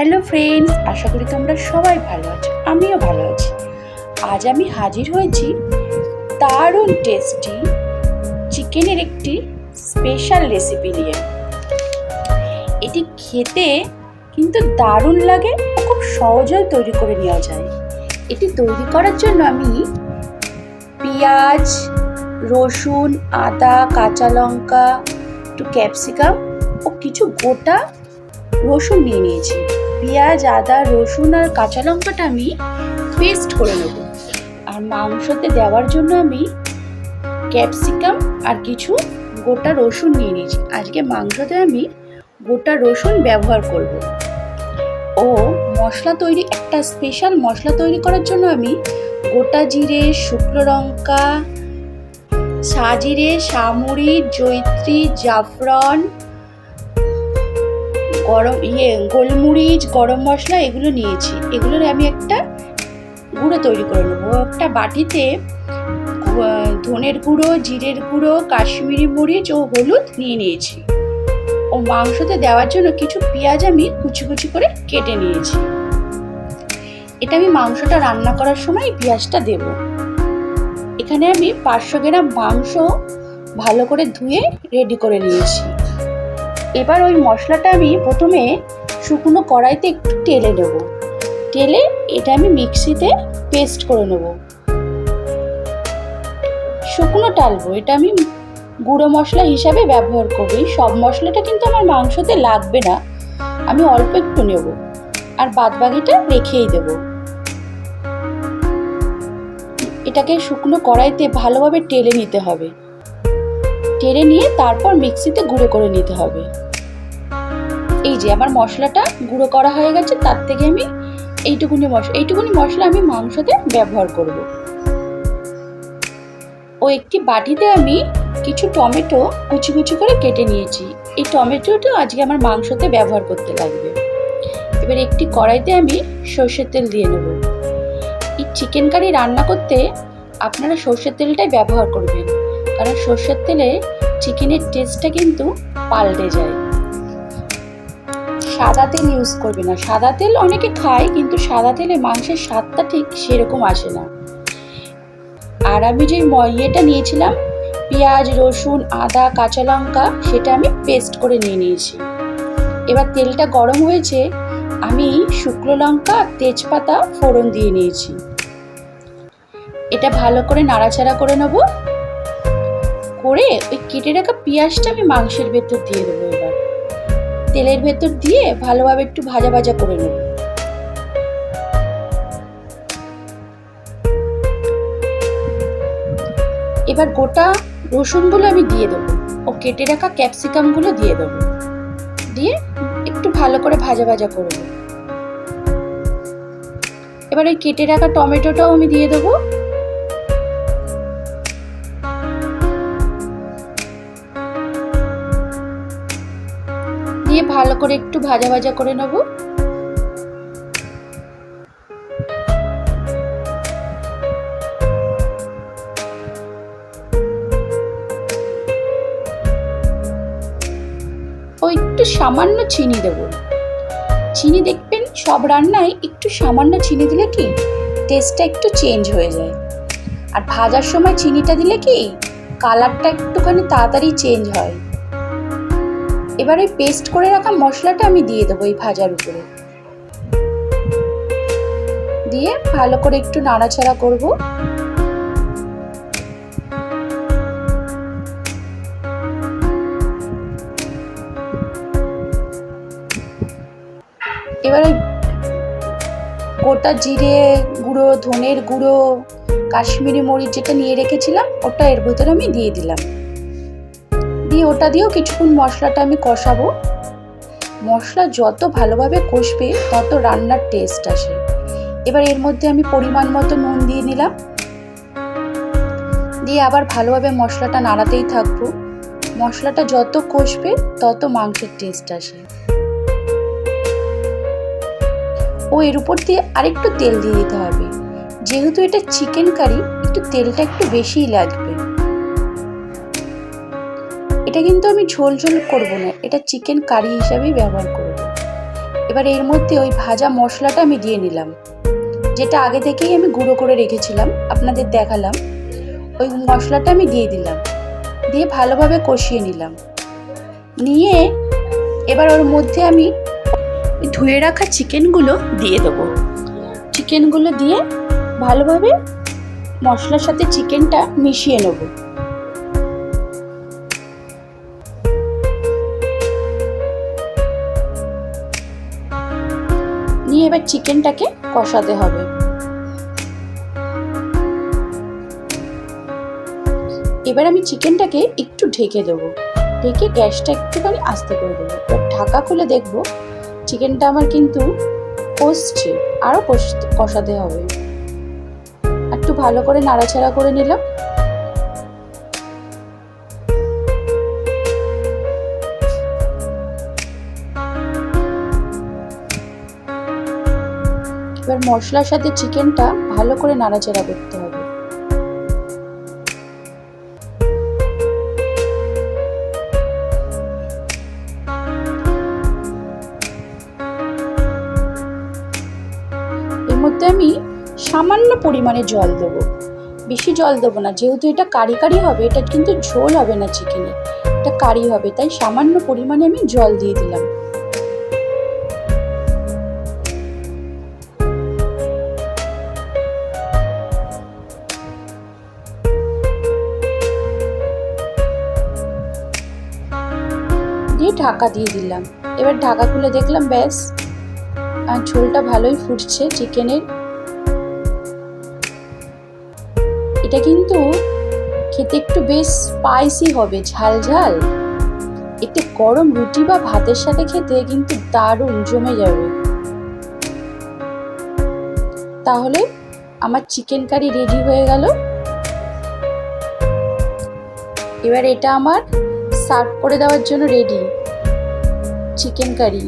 Hello friends আশা করি তোমরা সবাই ভালো আছো, আমিও ভালো আছি। আজ আমি হাজির হয়েছি দারুণ টেস্টি চিকেনের একটি স্পেশাল রেসিপি নিয়ে। এটি খেতে কিন্তু দারুণ লাগে, খুব সহজেও তৈরি করে নেওয়া যায়। এটি তৈরি করার জন্য আমি পেঁয়াজ, রসুন, আদা, কাঁচা লঙ্কা, একটু ক্যাপসিকাম ও কিছু গোটা রসুন নিয়ে নিয়েছি। পেঁয়াজ, আদা, রসুন আর কাঁচা লঙ্কাটা আমি পেস্ট করে নেব। আর মাংসতে দেওয়ার জন্য আমি ক্যাপসিকাম আর কিছু গোটা রসুন নিয়ে নিয়েছি। আজকে মাংসতে আমি গোটা রসুন ব্যবহার করব। ও, মশলা তৈরি, একটা স্পেশাল মশলা তৈরি করার জন্য আমি গোটা জিরে, শুকনো লঙ্কা, সাজিরে সামুরি জৈত্রী জাফরান গরম ইয়ে গোলমরিচ, গরম মশলা এগুলো নিয়েছি। এগুলোর আমি একটা গুঁড়ো তৈরি করে নেব। একটা বাটিতে ধনের গুঁড়ো, জিরের গুঁড়ো, কাশ্মীরি মরিচ ও হলুদ নিয়ে নিয়েছি। ও মাংসতে দেওয়ার জন্য কিছু পেঁয়াজ আমি কুচি কুচি করে কেটে নিয়েছি। এটা আমি মাংসটা রান্না করার সময় পেঁয়াজটা দেব। এখানে আমি পাঁচশো গ্রাম মাংস ভালো করে ধুয়ে রেডি করে নিয়েছি। এবার ওই মশলাটা আমি প্রথমে শুকনো কড়াইতে একটু টেলে নেব। টেলে এটা আমি মিক্সিতে পেস্ট করে নেব। শুকনো টালবো, এটা আমি গুঁড়ো মশলা হিসাবে ব্যবহার করব। এই সব মশলাটা কিন্তু আমার মাংসতে লাগবে না, আমি অল্প একটু নেব আর বাদবাকিটা রেখেই দেব। এটাকে শুকনো কড়াইতে ভালোভাবে টেলে নিতে হবে। টেরে নিয়ে তারপর মিক্সিতে গুঁড়ো করে নিতে হবে। এই যে আমার মশলাটা গুঁড়ো করা হয়ে গেছে, তার থেকে আমি এইটুকুনি মশলা এইটুকুনি মশলা আমি মাংসতে ব্যবহার করব। ও একটি বাটিতে আমি কিছু টমেটো কুচি কুচি করে কেটে নিয়েছি। এই টমেটোটা আজকে আমার মাংসতে ব্যবহার করতে লাগবে। এবার একটি কড়াইতে আমি সর্ষের তেল দিয়ে নেব। এই চিকেন কারি রান্না করতে আপনারা সর্ষের তেলটাই ব্যবহার করবেন। কারণ সর্ষের তেলে চিকেনের টেস্টটা কিন্তু পাল্টে যায়। সাদা তেল ইউজ করবে না। সাদা তেল অনেকে খায়, কিন্তু সাদা তেলে মাংসের স্বাদটা ঠিক সেরকম আসে না। আর আমি যে ম- ইয়েটা নিয়েছিলাম, পেঁয়াজ, রসুন, আদা, কাঁচা লঙ্কা, সেটা আমি পেস্ট করে নিয়ে নিয়েছি। এবার তেলটা গরম হয়েছে, আমি শুকনো লঙ্কা, তেজপাতা, ফোড়ন দিয়ে নিয়েছি। এটা ভালো করে নাড়াচাড়া করে নেব। করে ওই কেটে রাখা পেঁয়াজটা আমি মাংসের ভেতর দিয়ে দেবো এবার। তেলের ভেতর দিয়ে ভালোভাবে একটু ভাজা ভাজা করে নেব। এবার গোটা রসুনগুলো আমি দিয়ে দেবো। ও কেটে রাখা ক্যাপসিকামগুলো দিয়ে দেবো। দিয়ে একটু ভালো করে ভাজা ভাজা করে নেব। এবার ওই কেটে রাখা টমেটোটাও আমি দিয়ে দেবো। দিয়ে ভালো করে একটু ভাজা ভাজা করে নেব। ও একটু সামান্য চিনি দেব। চিনি দেখবেন সব রান্নায় একটু সামান্য চিনি দিলে কি টেস্টটা একটু চেঞ্জ হয়ে যায়। আর ভাজার সময় চিনিটা দিলে কি কালারটা একটুখানি তাড়াতাড়ি চেঞ্জ হয়। এবার ওই পেস্ট করে রাখা মশলাটা আমি দিয়ে দেবো এই ভাজার উপরে। দিয়ে ভালো করে একটু নাড়াচাড়া করব। এবার গোটা জিরে গুঁড়ো, ধনের গুঁড়ো, কাশ্মীরি মরিচ যেটা নিয়ে রেখেছিলাম, ওটা এর ভেতরে আমি দিয়ে দিলাম। দিয়ে, ওটা দিয়েও কিছুক্ষণ মশলাটা আমি কষাবো। মশলা যত ভালোভাবে কষবে, তত রান্নার টেস্ট আসে। এবার এর মধ্যে আমি পরিমাণ মতো নুন দিয়ে নিলাম। দিয়ে আবার ভালোভাবে মশলাটা নাড়াতেই থাকব। মশলাটা যত কষবে, তত মাংসের টেস্ট আসে। ও, এর উপর দিয়ে আরেকটু তেল দিয়ে দিতে হবে। যেহেতু এটা চিকেন কারি একটু তেলটা একটু বেশিই লাগবে। এটা কিন্তু আমি ঝোল ঝোল করব না, এটা চিকেন কারি হিসাবেই ব্যবহার করব। এবার এর মধ্যে ওই ভাজা মশলাটা আমি দিয়ে নিলাম, যেটা আগে থেকেই আমি গুঁড়ো করে রেখেছিলাম, আপনাদের দেখালাম। ওই মশলাটা আমি দিয়ে দিলাম, দিয়ে ভালোভাবে কষিয়ে নিলাম। নিয়ে এবার ওর মধ্যে আমি ধুয়ে রাখা চিকেনগুলো দিয়ে দেবো। চিকেনগুলো দিয়ে ভালোভাবে মশলার সাথে চিকেনটা মিশিয়ে নেব। এবার চিকেনটাকে কষাতে হবে। এবার আমি চিকেনটাকে একটু ঢেকে দেবো। ঢেকে গ্যাসটা একটুখানি আস্তে করে দেবো। এবার ঢাকা খুলে দেখব চিকেনটা আমার কিন্তু কষছে আরও কষাতে হবে। একটু ভালো করে নাড়াচাড়া করে নিলাম। মশলার সাথে চিকেনটা ভালো করে নাড়াচাড়া করতে হবে। এর মধ্যে আমি সামান্য পরিমাণে জল দেবো। বেশি জল দেবো না, যেহেতু এটা কারি কারি হবে এটা কিন্তু ঝোল হবে না চিকেনে। এটা কারি হবে, তাই সামান্য পরিমাণে আমি জল দিয়ে দিলাম। দিয়ে ঢাকা দিয়ে দিলাম। এবার ঢাকা খুলে দেখলাম ব্যাস, আর ঝোলটা ভালোই ফুটছে চিকেনের। এটা কিন্তু খেতে একটু বেশ স্পাইসি হবে, ঝাল ঝাল। এতে গরম রুটি বা ভাতের সাথে খেতে কিন্তু দারুণ জমে যাবে। তাহলে আমার চিকেন কারি রেডি হয়ে গেল। এবার এটা আমার সার্ভ করে দেওয়ার জন্য রেডি। চিকেন কারি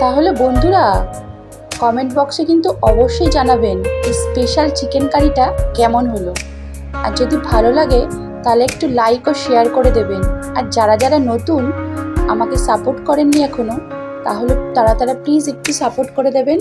তাহলে বন্ধুরা কমেন্ট বক্সে কিন্তু অবশ্যই জানাবেন এই স্পেশাল চিকেন কারিটা কেমন হলো। আর যদি ভালো লাগে, তাহলে একটু লাইক ও শেয়ার করে দেবেন। আর যারা যারা নতুন, আমাকে সাপোর্ট করেননি এখনও তাহলে তারা তারা প্লিজ একটু সাপোর্ট করে দেবেন।